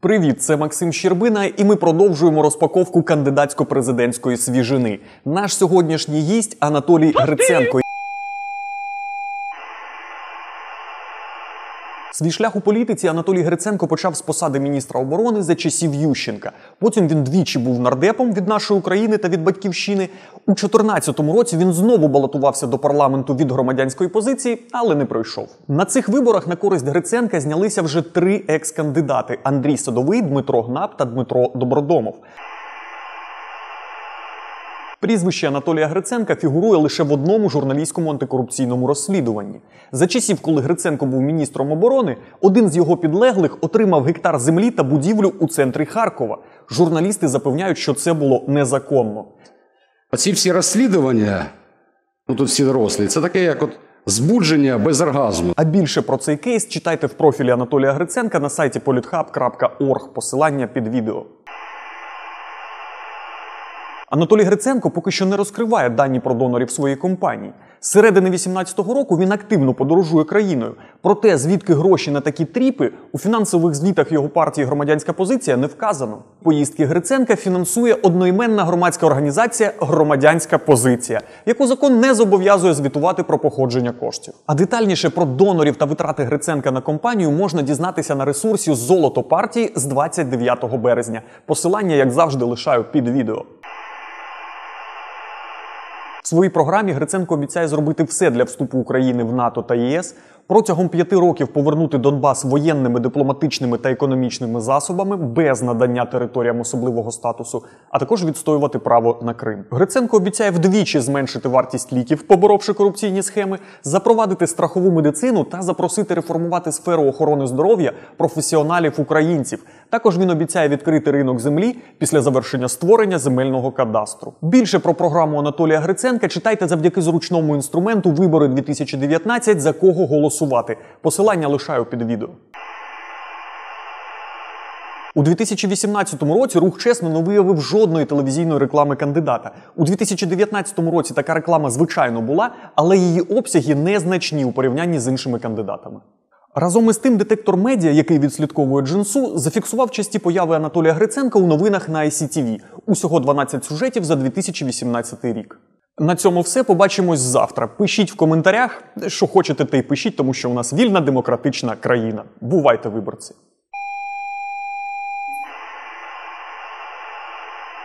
Привіт, це Максим Щербина, і ми продовжуємо розпаковку кандидатсько-президентської свіжини. Наш сьогоднішній гість Анатолій Гриценко. Свій шлях у політиці Анатолій Гриценко почав з посади міністра оборони за часів Ющенка. Потім він двічі був нардепом від нашої України та від батьківщини. У 2014 році він знову балотувався до парламенту від громадянської позиції, але не пройшов. На цих виборах на користь Гриценка знялися вже три екс-кандидати: Андрій Садовий, Дмитро Гнап та Дмитро Добродомов. Прізвище Анатолія Гриценка фігурує лише в одному журналістському антикорупційному розслідуванні. За часів, коли Гриценко був міністром оборони, один з його підлеглих отримав гектар землі та будівлю у центрі Харкова. Журналісти запевняють, що це було незаконно. Оці всі розслідування, ну тут всі дорослі, це таке, як от збудження без оргазму. А більше про цей кейс читайте в профілі Анатолія Гриценка на сайті polithub.org. Посилання під відео. Анатолій Гриценко поки що не розкриває дані про донорів своєї компанії. З середини 18-го року він активно подорожує країною. Проте, звідки гроші на такі тріпи, у фінансових звітах його партії громадянська позиція не вказано. Поїздки Гриценка фінансує одноіменна громадська організація Громадянська позиція, яку закон не зобов'язує звітувати про походження коштів. А детальніше про донорів та витрати Гриценка на компанію можна дізнатися на ресурсі Золото партії з 29 березня. Посилання, як завжди, лишаю під відео. В своїй програмі Гриценко обіцяє зробити все для вступу України в НАТО та ЄС, протягом п'яти років повернути Донбас воєнними, дипломатичними та економічними засобами без надання територіям особливого статусу, а також відстоювати право на Крим. Гриценко обіцяє вдвічі зменшити вартість ліків, поборовши корупційні схеми, запровадити страхову медицину та запросити реформувати сферу охорони здоров'я професіоналів українців. Також він обіцяє відкрити ринок землі після завершення створення земельного кадастру. Більше про програму Анатолія Гриценка читайте завдяки зручному інструменту Вибори 2019 за кого голосувати. Посилання лишаю під відео. У 2018 році рух чесно не виявив жодної телевізійної реклами кандидата. У 2019 році така реклама звичайно була, але її обсяги незначні у порівнянні з іншими кандидатами. Разом із тим, детектор медіа, який відслідковує джинсу, зафіксував часті появи Анатолія Гриценка у новинах на ICTV. Усього 12 сюжетів за 2018 рік. На цьому все. Побачимось завтра. Пишіть в коментарях, що хочете, те й пишіть, тому що у нас вільна демократична країна. Бувайте, виборці!